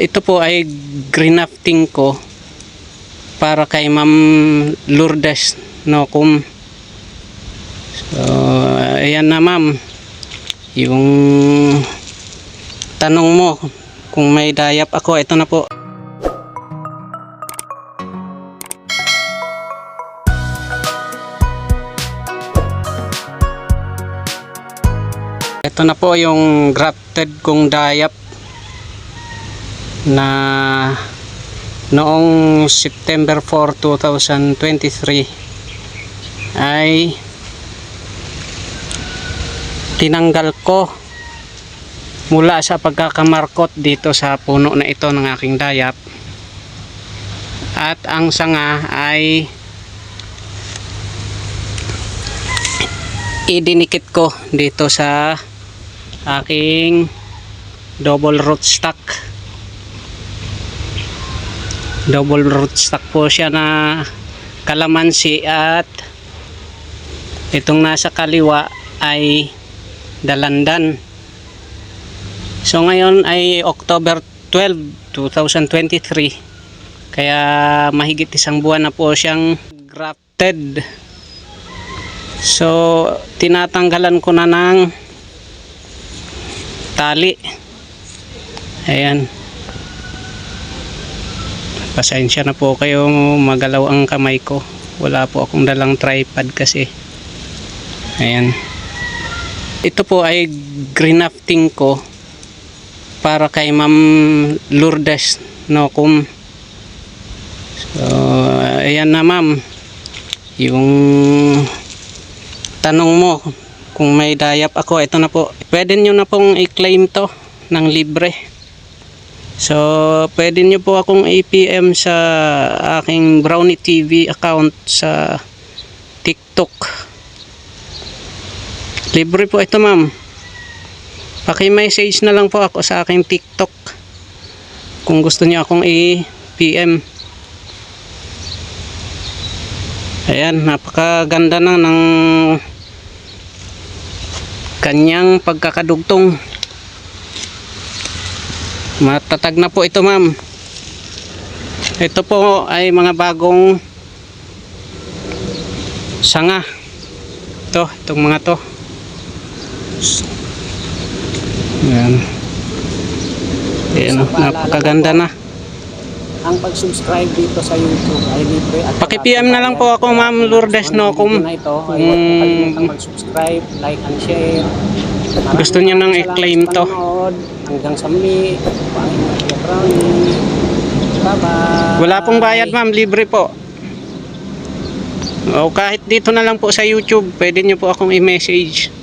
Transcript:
Ito po ay greenafting ko para kay Ma'am Lourdes Nokum. So, ayan na ma'am. Yung tanong mo kung may dayap ako, ito na po. Ito na po yung grafted kong dayap na noong September 4, 2023 ay tinanggal ko mula sa pagkakamarkot dito sa puno na ito ng aking dayap. At ang sanga ay idinikit ko dito sa aking double root stock double root stock po siya na kalamansi at itong nasa kaliwa ay dalandan. So ngayon ay October 12 2023 kaya mahigit isang buwan na po siyang grafted. So tinatanggalan ko na ng tali. Ayan pasensya na po kayo magalaw ang kamay ko. Wala po akong dalang tripod kasi. Ayan. Ito po ay greenafting ko para kay Ma'am Lourdes Nokum so ayan na ma'am. Yung tanong mo kung may dayap ako ito na po. Pwede nyo na pong i-claim to ng libre so pwede nyo po akong i-PM sa aking Brownie TV account sa TikTok. Libre po ito ma'am. Paki-message na lang po ako sa aking TikTok kung gusto niyo akong i-PM ayan napakaganda na ng kanyang pagkakadugtong matatag na po ito ma'am ito po ay mga bagong sanga ito itong mga to. Ayan, oh, napakaganda na. Ang pag-subscribe dito sa YouTube ay libre at Paki-PM na lang po ako, Ma'am Lourdes Kung Nokum. na ito, ay huwag kalimutang mag-subscribe, like and share. Gusto niyo nang i-claim to. Hanggang sa muli. Bye-bye. Wala pong bayad ma'am, libre po. O kahit dito na lang po sa YouTube, pwede nyo po akong i-message.